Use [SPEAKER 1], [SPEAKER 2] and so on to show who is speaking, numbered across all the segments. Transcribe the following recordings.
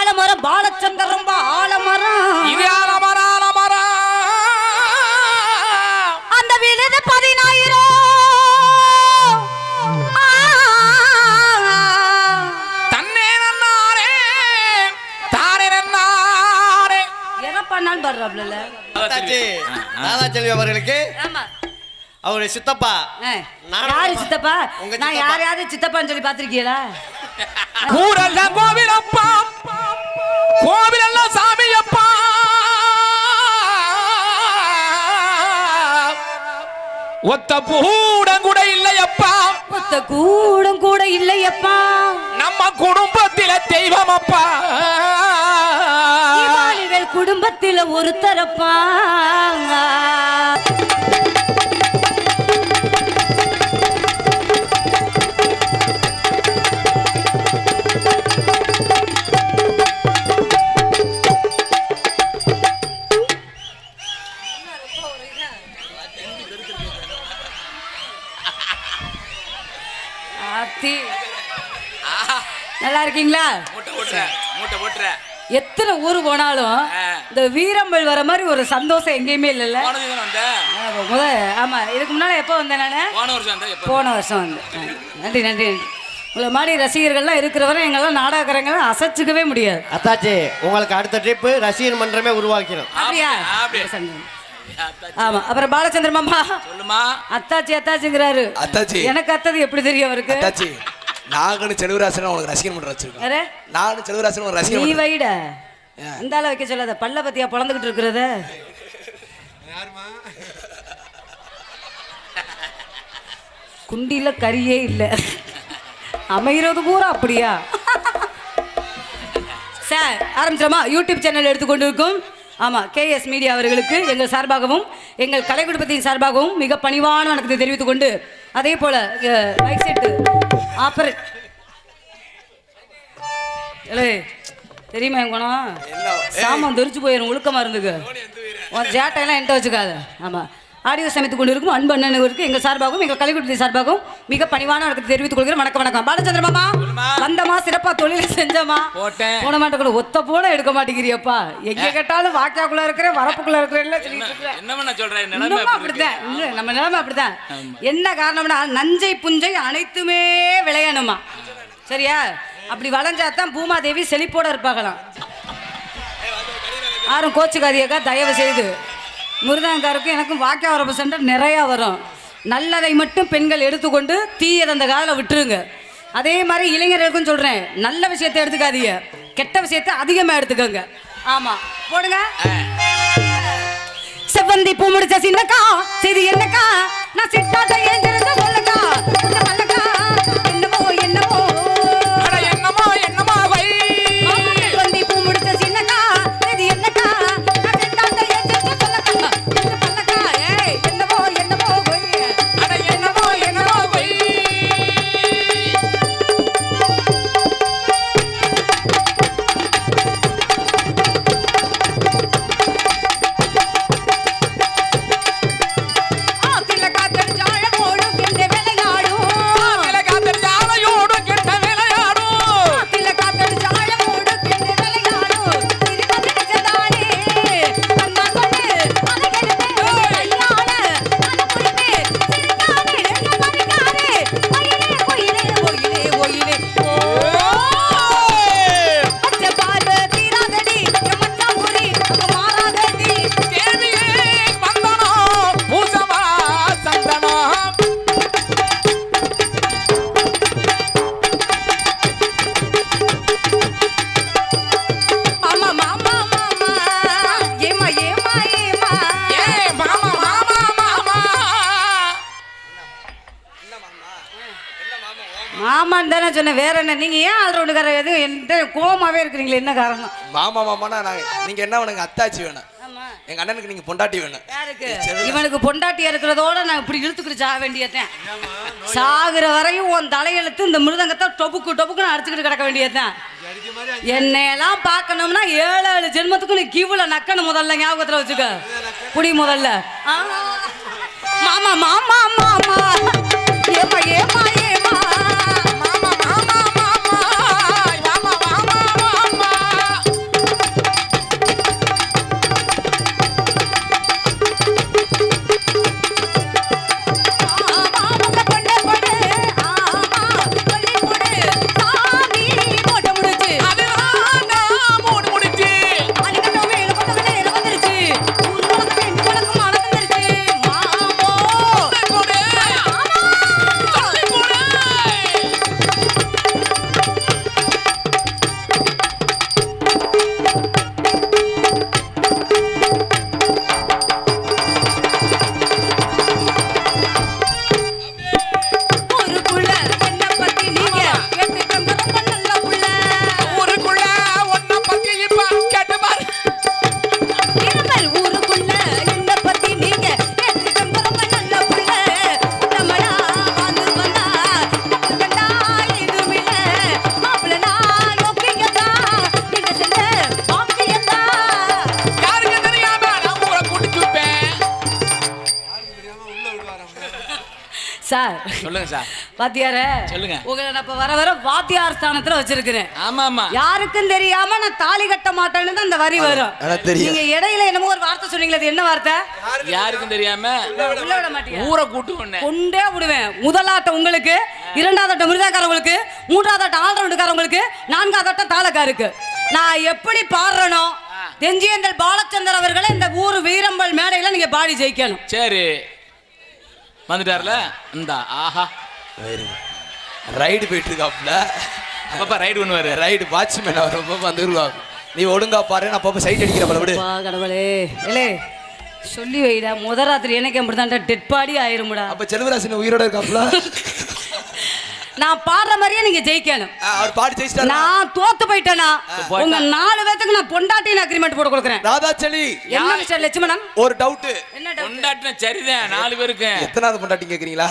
[SPEAKER 1] ஆலமரம் பாலச்சந்தர் ரொம்ப ஆலமரம்.
[SPEAKER 2] இது ஆலமரம் ஆலமரம்.
[SPEAKER 1] அந்த விழுது பதினாயிரம்.
[SPEAKER 3] அவர்களுக்கு
[SPEAKER 1] ஆமா.
[SPEAKER 3] அவருடைய சித்தப்பா.
[SPEAKER 1] யாரு சித்தப்பா? நான். யாரையாவது சித்தப்பான்னு சொல்லி பாத்திருக்கீங்களா
[SPEAKER 2] ஊரெல்லாம் கோவிலப்பா. கோவிலெல்லாம் சாமியப்பா. ஒத்த பூடம் கூட இல்லையப்பா.
[SPEAKER 1] ஒத்த கூடம் கூட இல்லையப்பா.
[SPEAKER 2] நம்ம குடும்பத்தில தெய்வம் அப்பா
[SPEAKER 1] குடும்பத்தில ஆத்தி. இருக்கீங்களா எத்தனை ஊர் போனாலும். இந்த வீரம்பல் வர மாதிரி ஒரு சந்தோஷம் எங்கேயுமே இல்லைல்ல? முத ஆமா இதுக்கு முன்னால எப்போ வந்தேன் நானு?
[SPEAKER 2] போன வருஷம் வந்த எப்ப?
[SPEAKER 1] போன வருஷம் வந்து. ஆ, நன்றி நன்றி உங்களை மாதிரி ரசிகர்கள்லாம் இருக்கிறவரை எங்கெல்லாம் நாடகக்காரங்களாம் அசைச்சிக்கவே முடியாது.
[SPEAKER 3] அத்தாச்சி உங்களுக்கு அடுத்த ட்ரிப்பு ரசிகர் மன்றமே உருவாக்கிறோம்.
[SPEAKER 1] அப்படியா. ஆமா அப்புறம் பாலச்சந்திர மாமா
[SPEAKER 2] சொல்லுமா
[SPEAKER 1] அத்தாச்சி அத்தாச்சிங்கிறாரு.
[SPEAKER 4] அத்தாச்சி.
[SPEAKER 1] எனக்கு அத்தது எப்படி தெரியும் அவருக்கு?
[SPEAKER 4] அத்தாச்சி. நானும் செலவராசன் உனக்கு ரசிகன் பண்ற வச்சிருக்கேன்.
[SPEAKER 1] வேற
[SPEAKER 4] நானும் செலவராசன் உனக்கு ரசிகன்
[SPEAKER 1] நீ. வைட. இந்த ஆளை வைக்க சொல்லாத பல்ல பத்தியா பொழந்துகிட்டு இருக்கிறத? குண்டில கரியே இல்ல. அமைகிறது பூரா அப்படியா? சார் ஆரம்பிச்சிடமா யூடியூப் சேனல் எடுத்துக்கொண்டு இருக்கும் ஆமாம் கேஎஸ் மீடியா அவர்களுக்கு எங்கள் சார்பாகவும் எங்கள் கலை குடும்பத்தின் சார்பாகவும் மிக பணிவான வணக்கத்தை தெரிவித்துக் கொண்டு அதே போல் மைக் செட்டு ஆப்பரேட் ஏலே தெரியுமா என் குணம்? சாமான் தெரிச்சு போயிடும் ஒழுக்கமா இருந்துக்கு. உன் ஜேட்டையெல்லாம் என்கிட்ட வச்சுக்காத. ஆமா. ஆடியோ சமைத்துக் கொண்டிருக்கும் அன்பு அண்ணனுக்கு எங்கள் சார்பாகவும் எங்கள் கலைக்குட்டி சார்பாகவும் மிக பணிவான வணக்கத்தை தெரிவித்துக் கொள்கிறேன். வணக்கம் வணக்கம். பாலச்சந்திர மாமா வந்தமா சிறப்பா தொழில் செஞ்சமா. போன மாட்ட கூட ஒத்த போட எடுக்க மாட்டேங்கிறியப்பா. எங்க கேட்டாலும் வாக்கியாக்குள்ள இருக்கிறேன் வரப்புக்குள்ள இருக்கிறேன் சொல்லிட்டு இருக்கிறேன்
[SPEAKER 2] என்ன பண்ண சொல்ற நிலைமை
[SPEAKER 1] இன்னமும்
[SPEAKER 2] அப்படி இருக்கு.
[SPEAKER 1] அப்படித்தான் இல்ல, நம்ம நிலைமை அப்படித்தான். என்ன காரணம்னா நஞ்சை புஞ்சை அனைத்துமே விளையணுமா சரியா? அப்படி வளைஞ்சாதான் பூமாதேவி செழிப்போட இருப்பாங்களாம். யாரும் கோச்சுக்காதியக்கா தயவு செய்து. முருகங்காருக்கும் எனக்கும் வாக்கியாவரப்பு சென்டர் நிறையா வரும். நல்லதை மட்டும் பெண்கள் எடுத்துக்கொண்டு தீயதை அந்த காதில் விட்டுருங்க. அதே மாதிரி இளைஞர்களுக்கும் சொல்கிறேன் நல்ல விஷயத்தை எடுத்துக்காதீங்க. கெட்ட விஷயத்தை அதிகமாக எடுத்துக்கோங்க. ஆமாம் போடுங்க. செவ்வந்தி பூ முடிச்ச சின்னக்கா சரி என்னக்கா? நான் சிட்டாத ஏன் என்ன காரணம்?
[SPEAKER 4] மாமா மாமானா நான் நீங்க என்ன உனக்கு அத்தாச்சி வேணும்.
[SPEAKER 1] ஆமா.
[SPEAKER 4] எங்க அண்ணனுக்கு நீங்க பொண்டாட்டி வேணும்.
[SPEAKER 1] யாருக்கு? இவனுக்கு பொண்டாட்டியா இருக்கிறதோட நான் இப்படி இழுத்துக்கிட்டு சாக வேண்டியதுதான். சாகுற வரையும் உன் தலையெழுத்து இந்த மிருதங்கத்தை டொபுக்கு டொபுக்குன்னு அடிச்சுக்கிட்டு கிடக்க வேண்டியதுதான். என்னையெல்லாம் பார்க்கணும்னா ஏழு ஏழு ஜென்மத்துக்கு நீ கிவுல நக்கணும் முதல்ல ஞாபகத்துல வச்சுக்க. புடி முதல்ல. மாமா மாமா மாமா. ஏமா ஏமா வாத்தியாரே
[SPEAKER 2] சொல்லுங்க.
[SPEAKER 1] உங்களை நான் இப்ப வர வர வாத்தியார் ஸ்தானத்துல வச்சிருக்கிறேன்.
[SPEAKER 2] ஆமா ஆமா
[SPEAKER 1] யாருக்கும் தெரியாம நான் தாலி கட்ட மாட்டேன்னு தான் அந்த வரி வரும். நீங்க இடையில என்னமோ ஒரு வார்த்தை சொன்னீங்களே அது என்ன வார்த்தை?
[SPEAKER 2] யாருக்கும் தெரியாம
[SPEAKER 1] உள்ள விட மாட்டீங்க
[SPEAKER 2] ஊரை கூட்டு
[SPEAKER 1] கொண்டே விடுவேன். முதலாட்டம் உங்களுக்கு இரண்டாவது ஆட்டம் மிருதாக்காரங்களுக்கு மூன்றாவது ஆட்டம் ஆல்ரவுண்டுக்காரங்களுக்கு நான்காவது ஆட்டம் தாளக்காருக்கு. நான் எப்படி பாடுறனோ தெஞ்சியந்தல் பாலச்சந்தர் அவர்களை இந்த ஊர் வீரம்பல் மேடையில நீங்க பாடி ஜெயிக்கணும்.
[SPEAKER 2] சரி. வந்துட்டார்ல? இந்தா ஆஹா.
[SPEAKER 4] ரைடு போயிட்டு இருக்காப்ல
[SPEAKER 2] பாப்பா ரைடு பண்ணுவாரு
[SPEAKER 4] ரைடு வாட்ச்மேன் அவர் ரொம்ப வந்துருவாங்க நீ ஒழுங்கா பாரு நான் அப்பப்போ சைட் அடிக்கிற போல விடு.
[SPEAKER 1] அப்பா கடவுளே. ஏலே சொல்லி வைடா முத ராத்திரி எனக்கு அப்படிதான் டெட் பாடி ஆயிருமுடா.
[SPEAKER 4] அப்ப செல்வராசன் உயிரோட இருக்காப்ல
[SPEAKER 1] நான் பாடுற மாதிரியே நீங்க ஜெயிக்கணும்.
[SPEAKER 4] அவர் பாடி ஜெயிச்சிட்டாரு?
[SPEAKER 1] நான் தோத்து போயிட்டேனா உங்க நாலு பேத்துக்கு நான் பொண்டாட்டின்னு அக்ரிமெண்ட் போட்டு கொடுக்குறேன்.
[SPEAKER 4] ராதாச்சலி.
[SPEAKER 1] என்ன மிஸ்டர் லட்சுமணன்?
[SPEAKER 4] ஒரு டவுட்
[SPEAKER 1] என்ன?
[SPEAKER 2] கொண்டாட்டின சரிதான் நாலு பேருக்கு.
[SPEAKER 4] எத்தனாவது பொண்டாட்டி கேக்குறீங்களா?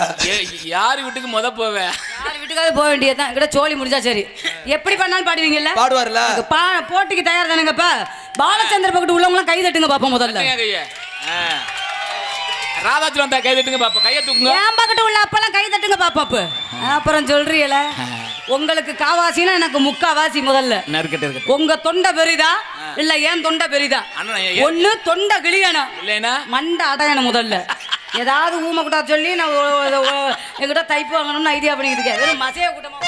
[SPEAKER 2] யாரு வீட்டுக்கு முத போவேன்
[SPEAKER 1] யார் வீட்டுக்காவது போக வேண்டியதுதான். கிட்ட சோழி முடிஞ்சா சரி. எப்படி பண்ணாலும் பாடுவீங்கல்ல?
[SPEAKER 4] பாடுவார்ல?
[SPEAKER 1] பா போட்டிக்கு தயார் தானேங்கப்பா. பாலச்சந்திர பக்கத்து உள்ளவங்களாம் கை தட்டுங்க பாப்போம் முதல்ல.
[SPEAKER 2] ராதாச்சுல வந்தா கை தட்டுங்க பாப்பா. கையை தூக்குங்க.
[SPEAKER 1] என் பக்கத்து உள்ள அப்பெல்லாம் கை தட்டுங்க பாப்பா அப்ப. அப்புறம் சொல்றீல உங்களுக்கு காவாசினா எனக்கு முக்காவாசி முதல்ல.
[SPEAKER 2] நறுக்கட்டு இருக்கு
[SPEAKER 1] உங்க தொண்டை பெரிதா? இல்ல ஏன் தொண்டை பெரிதா? ஒண்ணு தொண்டை கிளியணும்.
[SPEAKER 2] இல்லைன்னா
[SPEAKER 1] மண்டை அடையணும் முதல்ல. ஏதாவது ஊமை கூட்டா சொல்லி நான் என்கிட்ட தைப்பு வாங்கணும்னு ஐடியா பண்ணிக்கிட்டு இருக்கேன். வெறும் மசைய கூட்டமா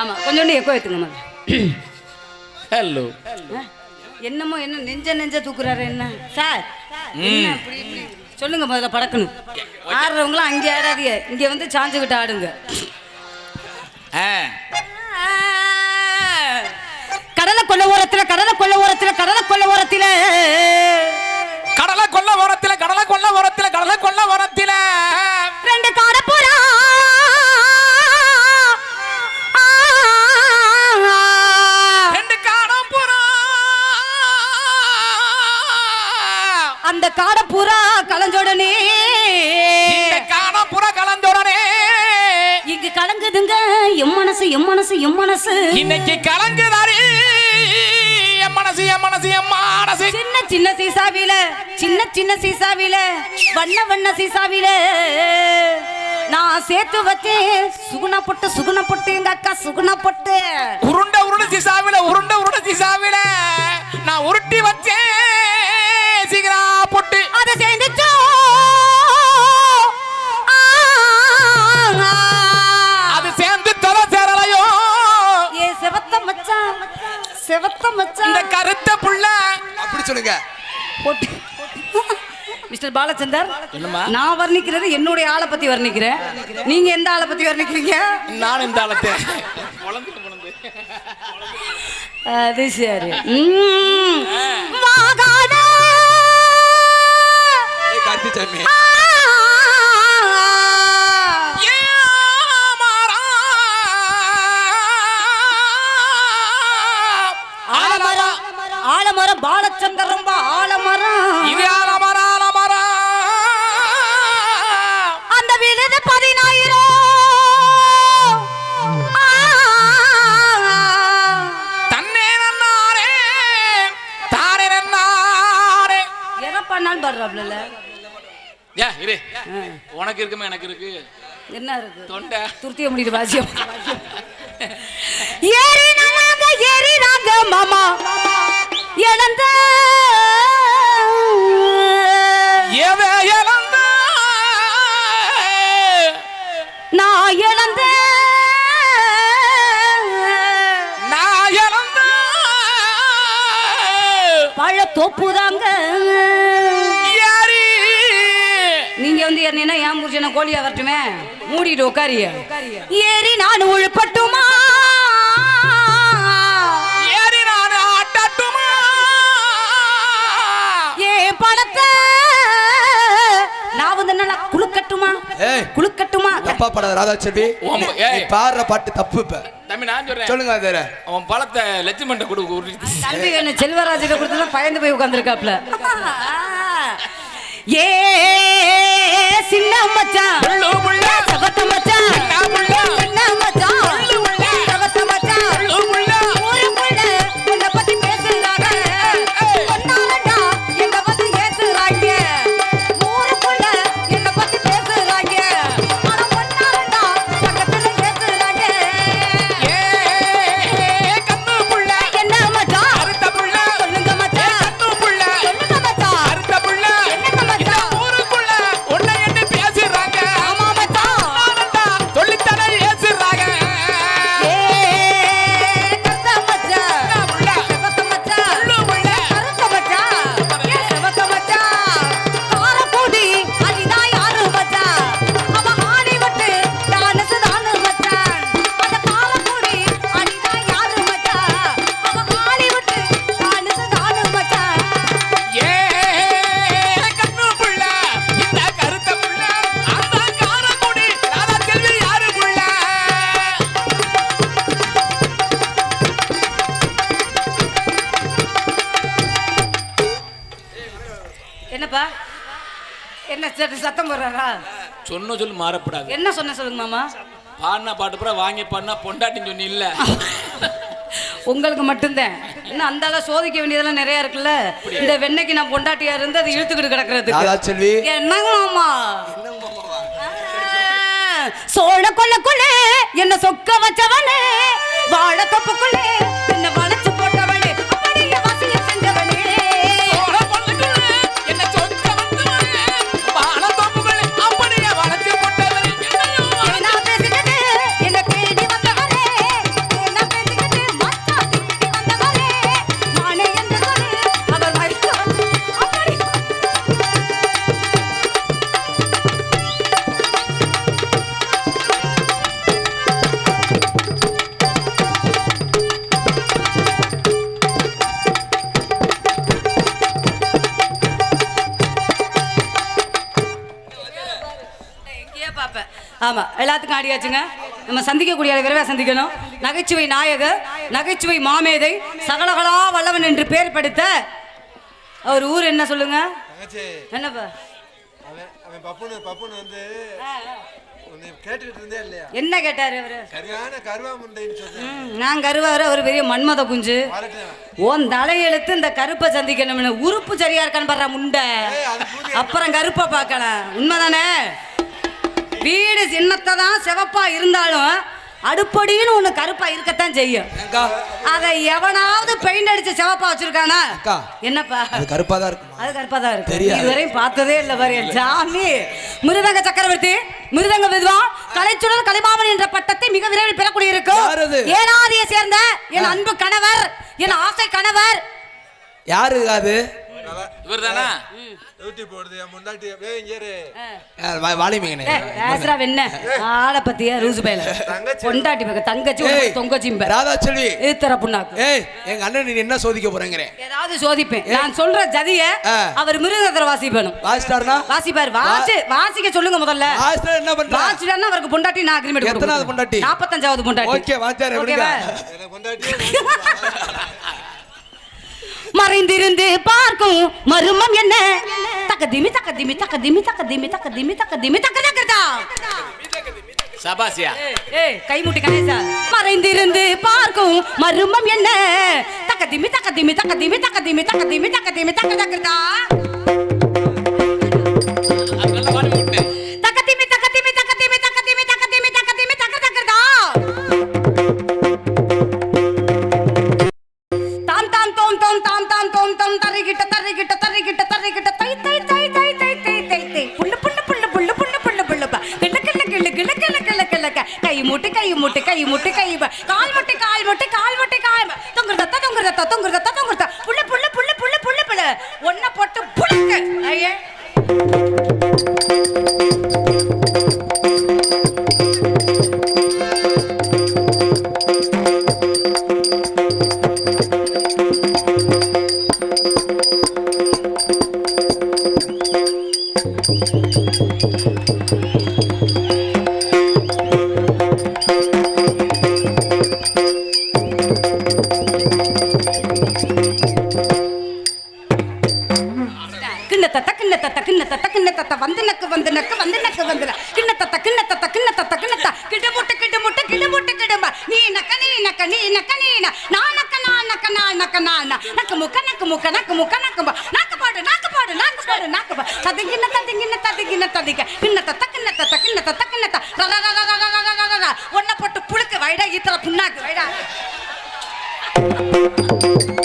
[SPEAKER 1] ஆமா கொஞ்சோண்டு எக்கோ முதல்ல.
[SPEAKER 2] ஹலோ
[SPEAKER 1] என்னமோ என்ன நெஞ்ச நெஞ்ச தூக்குறாரு என்ன? சார் என்ன சொல்லுங்க முதல்ல படக்கணும் ஆடுறவங்களாம் அங்கே ஆடாதீங்க. இங்க வந்து சாஞ்சுக்கிட்டு ஆடுங்க. கடலை கொள்ள ஓரத்துல கடலை கொள்ள ஓரத்துல கடலை கொள்ள ஓரத்துல.
[SPEAKER 2] கடலை கொல்ல ஓரத்துல கடலை கொல்ல ஓரத்துல கடலை கொல்ல ஓரத்துல.
[SPEAKER 1] ரெண்டு காட போறா
[SPEAKER 2] ரெண்டு காடம் புறா
[SPEAKER 1] அந்த காட பூரா எம் மனசு எம் மனசு. எம்
[SPEAKER 2] இன்னைக்கு கலங்குதாரி. என் மனசு என் மனசு மனசு.
[SPEAKER 1] சின்ன சின்ன சீசாவில சின்ன சின்ன சீசாவில வண்ண வண்ண சீசாவில. நான் சேர்த்து வச்சேன். சுகுணா பொட்டு சுகுணா பொட்டு எங்க அக்கா சுகுணா பொட்டு.
[SPEAKER 2] உருண்டை உருண்டை சிசாவில உருண்டை உருண்டை சிசாவில. நான் உருட்டி வச்சேன்.
[SPEAKER 1] செவத்த
[SPEAKER 2] இந்த கருத்த புள்ள.
[SPEAKER 4] அப்படி சொல்லுங்க.
[SPEAKER 1] மிஸ்டர் பாலச்சந்தர்? நான் வர்ணிக்கிறது என்னுடைய ஆளை பத்தி வர்ணிக்கிறேன். நீங்க எந்த ஆளை பத்தி வர்ணிக்கிறீங்க?
[SPEAKER 2] நான் இந்த ஆளத்தை
[SPEAKER 1] அது சரி. ம். பாலச்சந்தர் ரொம்ப ஆலமரம்
[SPEAKER 2] இது ஆலமரம் ஆலமரம்
[SPEAKER 1] அந்த விழுது பதினாயிரம்
[SPEAKER 2] தன்னே நன்னாரே தானே நன்னாரே.
[SPEAKER 1] எதை பண்ணாலும் பாடுறாப்ல
[SPEAKER 2] ஏ இரு. உனக்கு இருக்குமே எனக்கு இருக்கு?
[SPEAKER 1] என்ன இருக்கு?
[SPEAKER 2] தொண்டை.
[SPEAKER 1] துருத்திய முடியுது வாசியம் ஏறினாங்க ஏறினாங்க மாமா இழந்த
[SPEAKER 2] எதை இழந்த.
[SPEAKER 1] நான் இழந்த.
[SPEAKER 2] நான் இழந்த.
[SPEAKER 1] பழ தோப்புதாங்க. நீங்க வந்து ஏறினா ஏன் புருஷனை கோழியா வரட்டுமே? மூடிட்டு உட்காரிய ஏறி நான் உள்பட்டுமா? குளுக்கட்டுமா
[SPEAKER 4] ஏய்
[SPEAKER 1] குளுக்கட்டுமா
[SPEAKER 4] தப்பா படாத. நீ பாடுற பாட்டு தப்பு இப்ப.
[SPEAKER 2] தம்பி நான் சொல்றேன்.
[SPEAKER 4] சொல்லுங்க அதர
[SPEAKER 2] அவன் பழத்தை லட்சுமண்ட கொடு
[SPEAKER 1] தம்பி வேணும் செல்வராஜிட்ட கொடுத்தா பயந்து போய் உட்காந்துருக்காப்ல ஏ சின்ன மச்சான்.
[SPEAKER 2] புள்ளு புள்ள
[SPEAKER 1] சகத்த மச்சான்.
[SPEAKER 2] சின்ன
[SPEAKER 1] மச்சான். சட்டு சத்தம் போடுறாரா?
[SPEAKER 2] சொன்ன சொல்லு மாறப்படாது.
[SPEAKER 1] என்ன சொன்ன சொல்லுங்க மாமா?
[SPEAKER 2] பாடினா பாட்டு பூரா வாங்கி பாடினா பொண்டாட்டின்னு சொன்னி இல்ல.
[SPEAKER 1] உங்களுக்கு மட்டும்தான். இன்னும் அந்த அளவு சோதிக்க வேண்டியதெல்லாம் நிறைய இருக்குல்ல? இந்த வெண்ணைக்கு நான் பொண்டாட்டியா இருந்து அதை இழுத்துக்கிட்டு
[SPEAKER 4] செல்வி?
[SPEAKER 1] என்னங்க மாமா? சோழ கொள்ளக்குள்ளே என்ன சொக்க வச்சவனே வாழ தொப்புக்குள்ளே என்ன ஆடியாச்சுங்க நம்ம சந்திக்கக்கூடிய விரைவாக சந்திக்கணும். நகைச்சுவை நாயகர் நகைச்சுவை மாமேதை சகலகலா வல்லவன் என்று பேர் படுத்த அவர் ஊர் என்ன சொல்லுங்க? என்னப்பா? என்ன கேட்டாரு நான் கருவாரு அவர் பெரிய மன்மத குஞ்சு. உன் தலையெழுத்து இந்த கருப்பை சந்திக்கணும்னு உறுப்பு சரியா இருக்கான்னு பாரு முண்டை. அப்புறம் கருப்பை பார்க்கலாம். உண்மைதானே? வீடு சின்னத்தை தான் சிவப்பா இருந்தாலும் அடுப்படின்னு ஒண்ணு கருப்பா இருக்கத்தான் செய்யும். அதை எவனாவது பெயிண்ட் அடிச்சு சிவப்பா வச்சிருக்கானா. என்னப்பா?
[SPEAKER 4] அது கருப்பா தான் இருக்குமா?
[SPEAKER 1] அது கருப்பா தான் இருக்கு. இதுவரையும் பார்த்ததே இல்ல பாரு சாமி. மிருதங்க சக்கரவர்த்தி மிருதங்க வித்வா கலைச்சுடர் கலைமாமன் என்ற பட்டத்தை மிக விரைவில் பெறக்கூடிய? இருக்கும் ஏனாதியை சேர்ந்த என் அன்பு கணவர் என் ஆசை கணவர்.
[SPEAKER 4] யாரு அது?
[SPEAKER 2] இவர்தானா?
[SPEAKER 5] ஊட்டி போடுது என் முன்னாடி ஏய் இங்க இரு.
[SPEAKER 4] வாலிமிங்கனே
[SPEAKER 1] பேசுறா வெண்ண. ஆளை பத்தியா ரூசு பையில.
[SPEAKER 5] தங்கச்சி.
[SPEAKER 1] பொண்டாட்டி தங்கச்சி
[SPEAKER 4] ஏய்
[SPEAKER 1] தொங்கச்சிம்ப
[SPEAKER 4] ராதா செல்வி
[SPEAKER 1] ஈத்தர புண்ணாக்கு.
[SPEAKER 4] ஏய் எங்க அண்ணன் நீ என்ன சோதிக்க போறேங்கிறேன்?
[SPEAKER 1] ஏதாவது சோதிப்பேன். நான் சொல்ற ஜதிய. அவர் மிருகத்துல வாசிப்பணும்
[SPEAKER 4] வாசிட்டாருனா
[SPEAKER 1] வாசிப்பார். வாசி வாசிக்க சொல்லுங்க முதல்ல.
[SPEAKER 4] வாசிட்டார் என்ன பண்ற?
[SPEAKER 1] அவருக்கு பொண்டாட்டி நான் அக்ரிமெண்ட்
[SPEAKER 4] எத்தனாவது பொண்டாட்டி?
[SPEAKER 1] நாற்பத்தஞ்சாவது பொண்டாட்டி.
[SPEAKER 4] ஓகே
[SPEAKER 1] ஓகேவா? மறைந்திருந்து பார்க்கும் மருமம் என்ன தக்கதிமி தக்கதிமி தக்கதிமி தக்கதிமி தக்கதிமி தக்கதிமி தக்க தக்கதா
[SPEAKER 2] சபாசியா
[SPEAKER 1] ஏய் கைமுட்டி கணேசா மறைந்திருந்து பார்க்கும் மருமம் என்ன தக்கதிமி தக்கதிமி தக்கதிமி தக்கதிமி தக்கதிமி தக்கதிமி தக்க தக்கதா
[SPEAKER 2] நல்ல பாடி விட்டேன்
[SPEAKER 1] ಕುಂತಂತಾರಿಗಿಟ್ಟ வந்து நக்கு வந்து நக்கு வந்து நக்கு வந்து கிண்ண தத்த கிண்ண தத்த கிண்ண தத்த கிண்ண தத்த. கிட்ட முட்டு கிட்ட முட்டு கிட்ட முட்டு கிடம்ப. நீ நக்க நீ நக்க நீ நக்க நீ நான் நக்க நான் நக்க நான் நக்க நான் நக்கு முக்க நக்கு முக்க நக்கு முக்க நக்கு நாக்கு பாடு நாக்கு பாடு நாக்கு பாடு நாக்கு பாடு ததுங்கின ததுங்கின ததுங்கின ததுங்க கிண்ண தத்த கிண்ண தத்த கிண்ண தத்த கிண்ண தத்த. ஒன்ன போட்டு புழுக்கு வைடா ஈத்தர புண்ணாக்கு வைடா. Thank you.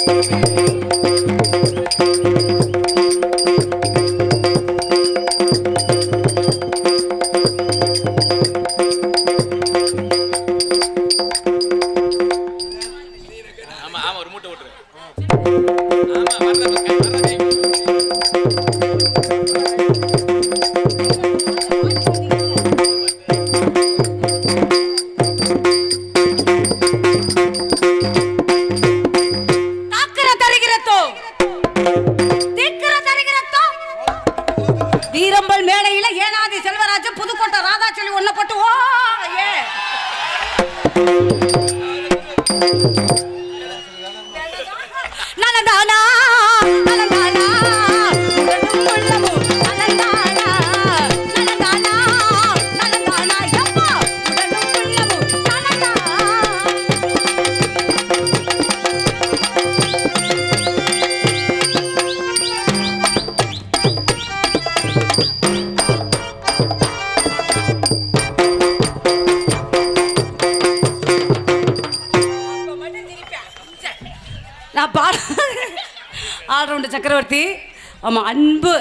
[SPEAKER 1] ஆல்ரவுண்டு சக்கரவர்த்தி. ஆமாம் அன்பு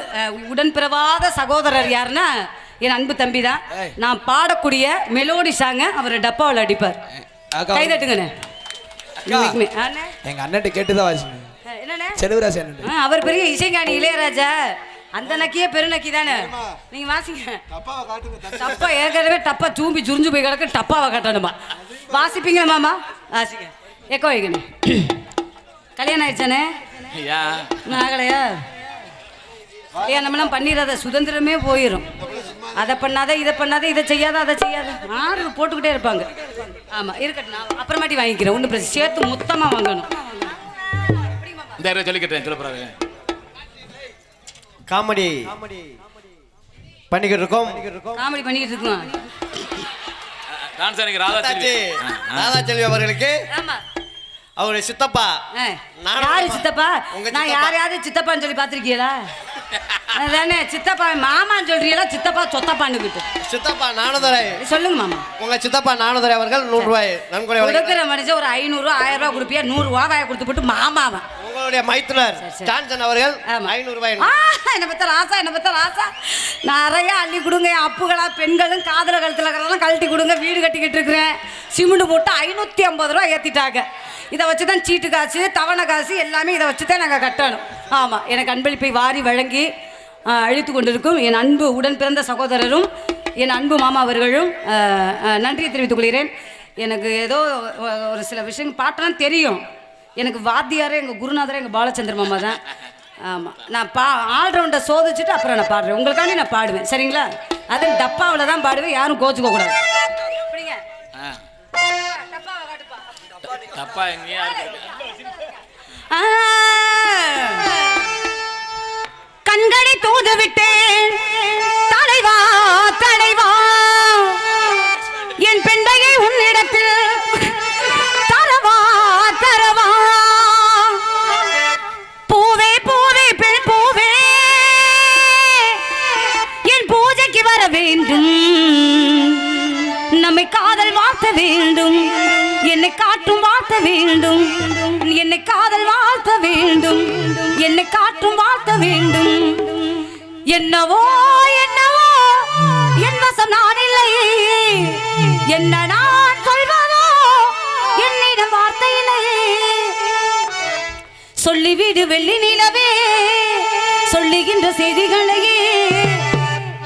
[SPEAKER 1] உடன்பிறவாத சகோதரர் யாருன்னா என் அன்பு தம்பி தான். நான் பாடக்கூடிய மெலோடி சாங்க அவர் டப்பாவில் அடிப்பார். கை தட்டுங்கண்ணே.
[SPEAKER 4] எங்க அண்ணன் கேட்டுதான்
[SPEAKER 1] அவர் பெரிய இசைஞானி இளையராஜா. அந்த நக்கியே பெருநக்கி தானே நீங்க வாசிங்க. டப்பா ஏற்கனவே டப்பா சூம்பி சுரிஞ்சு போய் கிடக்கு டப்பாவை கட்டணுமா? வாசிப்பீங்க மாமா? வாசிங்க. எக்கோ வைக்கணும். கல்யாணம் ஆயிடுச்சானே?
[SPEAKER 2] ஐயா.
[SPEAKER 1] ஆகலையா? கல்யாணம்லாம் பண்ணிடாத. சுதந்திரமே போயிடும் அதை பண்ணாத இதை பண்ணாத இதை செய்யாத அதை செய்யாத. ஆறு போட்டுக்கிட்டே இருப்பாங்க. ஆமாம் இருக்கட்டும் நான் அப்புறமாட்டி வாங்கிக்கிறேன். ஒன்றும் பிரச்சனை சேர்த்து மொத்தமாக வாங்கணும்.
[SPEAKER 2] சொல்லிக்கிட்டேன் சொல்லப்படாது
[SPEAKER 3] காமெடி பண்ணிக்கிட்டு இருக்கோம்.
[SPEAKER 1] காமெடி பண்ணிக்கிட்டு இருக்கோம்
[SPEAKER 2] ராதா செல்வி
[SPEAKER 3] அவர்களுக்கு
[SPEAKER 1] ஆமாம்
[SPEAKER 3] அவருடைய சித்தப்பா.
[SPEAKER 1] யாரு. சித்தப்பா? நான். யாரையாவது சித்தப்பான்னு சொல்லி பார்த்துருக்கீங்களா? அதானே சித்தப்பா மாமான்னு சொல்றீங்களா? சித்தப்பா சொத்தப்பான்னுக்கிட்டு
[SPEAKER 3] சித்தப்பா நானதுரை
[SPEAKER 1] சொல்லுங்க மாமா.
[SPEAKER 3] உங்க சித்தப்பா நானதுரை அவர்கள் நூறு ரூபாய் நன்கொடை.
[SPEAKER 1] கொடுக்குற மனுஷன் ஒரு ஐநூறுரூவா ஆயிரம் ரூபா கொடுப்பியா? நூறுரூவா வாய கொடுத்து போட்டு மாமாவன்.
[SPEAKER 3] உங்களுடைய மைத்துனர். ஜான்சன் அவர்கள். ஐநூறு ரூபாய்
[SPEAKER 1] என்னை பத்த ராசா என்னை பத்த ராசா நிறைய அள்ளி கொடுங்க அப்புகளா பெண்களும் காதல கழுத்துல இருக்கிறதெல்லாம் கழட்டி கொடுங்க வீடு கட்டிக்கிட்டு இருக்கிறேன். சிமெண்ட் போட்டு ஐநூற்றி ஐம்பது ரூபா ஏற்றிட்டாங்க இதை வச்சு தான் சீட்டு காசு தவணை காசு எல்லாமே இதை வச்சு தான் நாங்கள் கட்டணும். ஆமாம் எனக்கு அன்பளிப்பை வாரி வழங்கி அழித்து கொண்டிருக்கும் என் அன்பு உடன் பிறந்த சகோதரரும் என் அன்பு மாமா அவர்களும் நன்றியை தெரிவித்துக் கொள்கிறேன். எனக்கு ஏதோ ஒரு சில விஷயங்கள் பாட்டெல்லாம் தெரியும். எனக்கு வாத்தியாரே எங்கள் குருநாதரே எங்கள் பாலச்சந்திர மாமா தான். ஆமாம் நான் பா ஆல்ரவுண்டை சோதிச்சுட்டு அப்புறம் நான் பாடுறேன். உங்களுக்காண்டி நான் பாடுவேன். சரிங்களா? அது டப்பாவில் தான் பாடுவேன். யாரும் கோச்சுக்க கூடாது. அப்படிங்க.
[SPEAKER 2] தப்பா எங்கேயா.
[SPEAKER 1] கண்களை தூது விட்டேன். தலைவா தலைவா. வேண்டும். நம்மை காதல் வாழ்த்த வேண்டும். என்னை காட்டும் வாழ்த்த வேண்டும். என்னை காதல் வாழ்த்த வேண்டும். என்னை காட்டும் வாழ்த்த வேண்டும். என்னவோ என்னவோ என் வசம் நான் இல்லை. என்ன நான் சொல்வதோ என்னிடம் வார்த்தை இல்லை. சொல்லிவிடு வெள்ளி நிலவே. சொல்லுகின்ற செய்திகளையே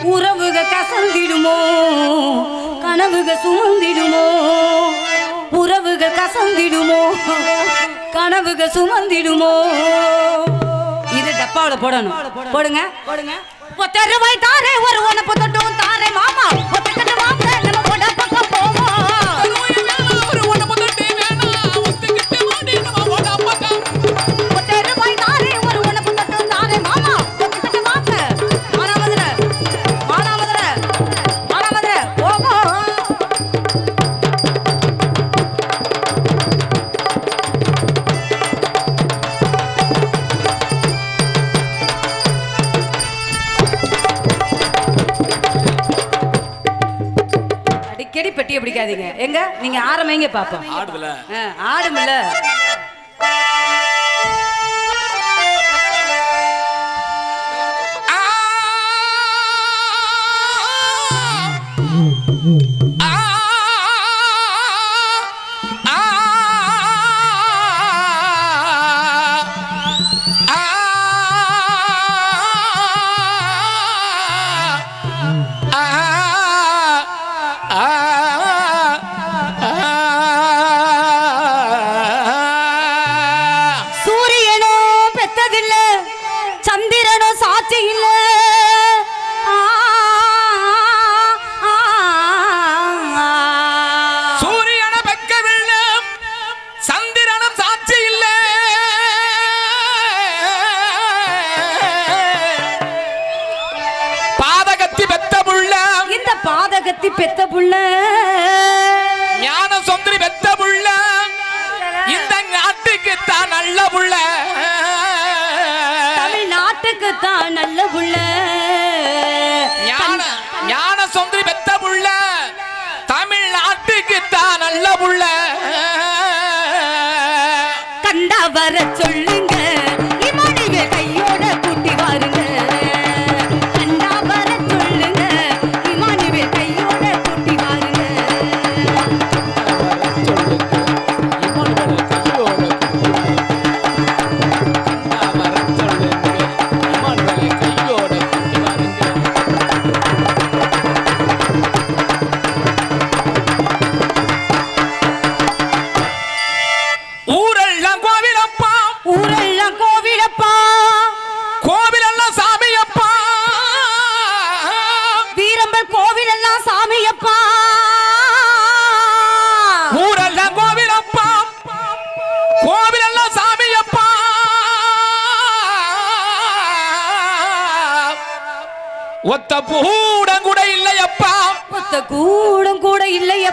[SPEAKER 1] உறவுக கசந்திடுமோ? கனவுக சுமந்திடுமோ? உறவுக கசந்திடுமோ? கனவுக சுமந்திடுமோ? இது டப்பாவில் போடணும். போடுங்க. போடுங்க. தாரே ஒரு உனப்பு தொட்டும் தாரே மாமா. பாப்போம்.
[SPEAKER 2] ஆடுதுல.
[SPEAKER 1] ஆடுமில்ல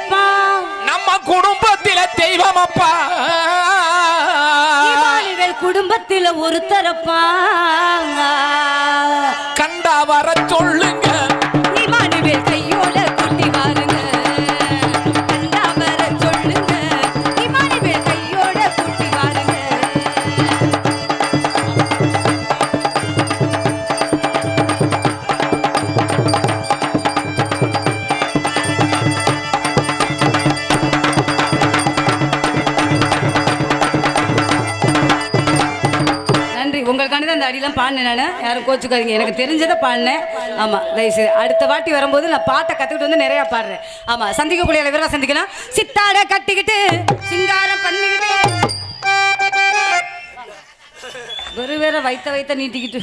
[SPEAKER 2] இல்லையப்பா நம்ம குடும்பத்தில தெய்வம் அப்பா.
[SPEAKER 1] இமானுவேல் குடும்பத்தில ஒருத்தரப்பா
[SPEAKER 2] கண்டா வர சொல்லுங்க.
[SPEAKER 1] தான் அடியெல்லாம் பாடினேன் நான். யாரும் கோச்சுக்காதீங்க. எனக்கு தெரிஞ்சதை பாடினேன். ஆமாம் தயவுசெய்து. அடுத்த வாட்டி வரும்போது நான் பாட்டை கற்றுக்கிட்டு வந்து நிறையா பாடுறேன். ஆமாம் சந்திக்கக்கூடிய விவரம் சந்திக்கலாம். சித்தாட கட்டிக்கிட்டு சிங்காரம் பண்ணிக்கிட்டு. ஒரு வேற வைத்த வைத்த நீட்டிக்கிட்டு.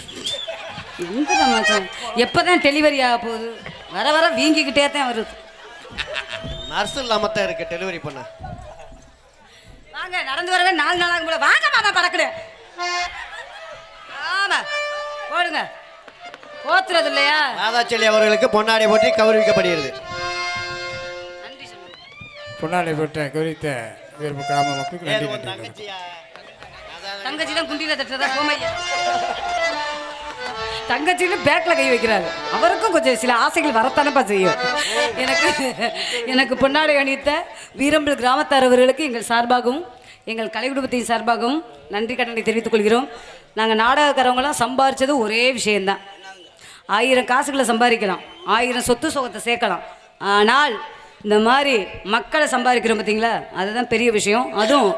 [SPEAKER 1] எந்த மச்சான்? எப்போதான் டெலிவரி ஆக போகுது? வர வர வீங்கிக்கிட்டே தான் வருது.
[SPEAKER 3] நர்ஸ் இல்லாம தான் இருக்கு. டெலிவரி பண்ண.
[SPEAKER 1] வாங்க நடந்து வரவே நாலு நாளாகும் போல. வாங்க மாமா பறக்குடு போடுங்க. போத்துறது இல்லையா?
[SPEAKER 3] ராதாச்செல்லி அவர்களுக்கு பொன்னாடை போற்றி கௌரவிக்கப்படுகிறது.
[SPEAKER 6] பொன்னாடை பெற்ற குறித்த விரும்ப கிராம மக்களுக்கு நன்றி
[SPEAKER 1] தங்கச்சி தான் குண்டியில தட்டுறதா சோமையா தங்கச்சின்னு பேக்ல கை வைக்கிறாரு. அவருக்கும் கொஞ்சம் சில ஆசைகள் வரத்தானப்பா செய்யும். எனக்கு எனக்கு பொன்னாடை அணிவித்த வீரம்பல் கிராமத்தாரவர்களுக்கு எங்கள் சார்பாகவும் எங்கள் கலை குடும்பத்தின் சார்பாகவும் நன்றி கடனை தெரிவித்துக் கொள்கிறோம். நாங்கள் நாடகக்காரவங்களாம் சம்பாரித்தது ஒரே விஷயந்தான் ஆயிரம் காசுகளை சம்பாதிக்கலாம். ஆயிரம் சொத்து சுகத்தை சேர்க்கலாம். ஆனால் இந்த மாதிரி மக்களை சம்பாதிக்கிறோம் பார்த்தீங்களா? அதுதான் பெரிய விஷயம். அதுவும்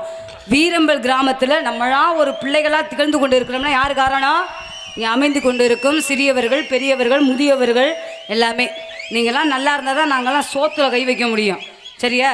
[SPEAKER 1] வீரம்பல் கிராமத்தில் நம்மளாம் ஒரு பிள்ளைகளாக திகழ்ந்து கொண்டு இருக்கிறோம்னா யார் காரணம் இங்கே அமைந்து கொண்டு இருக்கும் சிறியவர்கள் பெரியவர்கள் முதியவர்கள் எல்லாமே. நீங்களாம் நல்லா இருந்தால் தான் நாங்கள்லாம் சோத்துல கை வைக்க முடியும். சரியா?